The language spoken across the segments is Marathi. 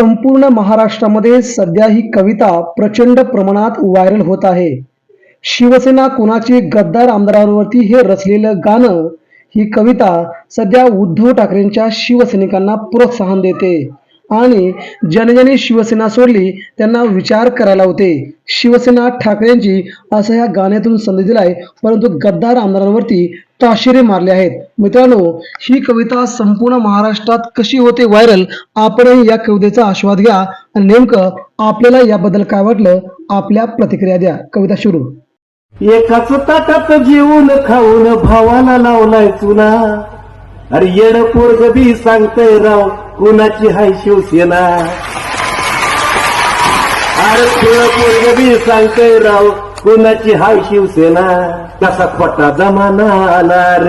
संपूर्ण महाराष्ट्रामध्ये सध्या ही कविता प्रचंड प्रमाणात व्हायरल होत आहे. शिवसेना कोणाची गद्दार आमदारांवरती हे रचलेलं गाणं ही कविता सध्या उद्धव ठाकरेंच्या शिवसैनिकांना प्रोत्साहन देते. आणि जनजनी शिवसेना सोडली त्यांना विचार करायला होते. शिवसेना ठाकरेंची असं या गाण्यातून संधी दिलाय परंतु गद्दार आमदारांवरती ताशेरे मारले आहेत. मित्रांनो ही कविता संपूर्ण महाराष्ट्रात कशी होते व्हायरल आपणही या कवितेचा आस्वाद घ्या. आणि नेमकं आपल्याला याबद्दल काय वाटलं आपल्या प्रतिक्रिया द्या. कविता सुरू. एकाच ताटात जीवन खाऊन भावाला लावलाय चुना. अरे येड पोरग बी सांगतय राव कुणाची हाय शिवसेना? अरे खुळ पोरग बी सांगतय राव कुणाची हाय शिवसेना? कसा खोटा जमाना आलार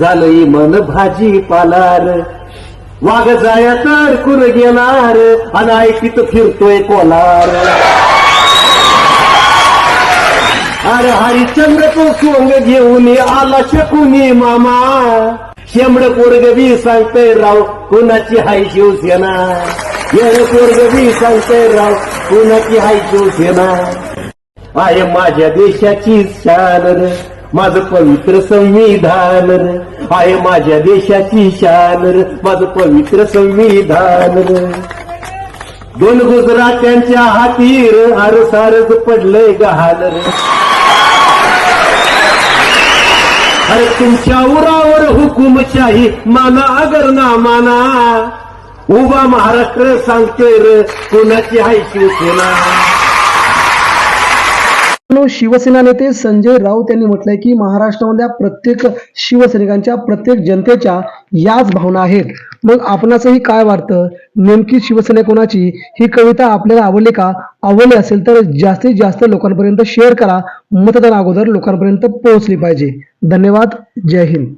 झालंय मन भाजी पालार वाघ जाया तर कुर गेणार आणि ऐकीत फिरतोय कोलार. अरे हरिचंद्र तो सोंग घेऊन आला शकुनी मामा. शेमड पोरग बी सांगतय राव कोणाची हाय शिवसेना येड पोरग बी सांगतय राव कोणाची हाय शिवसेना आहे माझ्या देशाची शान र, माझं पवित्र संविधान र. आहे माझ्या देशाची शान र, माझं पवित्र संविधान र. दोन गुजरात्यांच्या हातीर अर सारच पडलंय गहाल रे अरे तुमच्या उरावर हुकुमशाही माना अगर ना माना. उभा महाराष्ट्र सांगते र कुणाची हाय शिवसेना शिवसेना नेते संजय राऊत यांनी म्हटलंय की महाराष्ट्रामधल्या प्रत्येक शिवसैनिकांच्या प्रत्येक जनतेच्या याच भावना आहेत. मग आपणासही काय वाटतं? नेमकी शिवसेना कोणाची? ही कविता आपल्याला आवडली का? आवडली असेल तर जास्तीत जास्त लोकांपर्यंत शेअर करा. मतदान अगोदर लोकांपर्यंत पोहोचली पाहिजे. धन्यवाद. जय हिंद.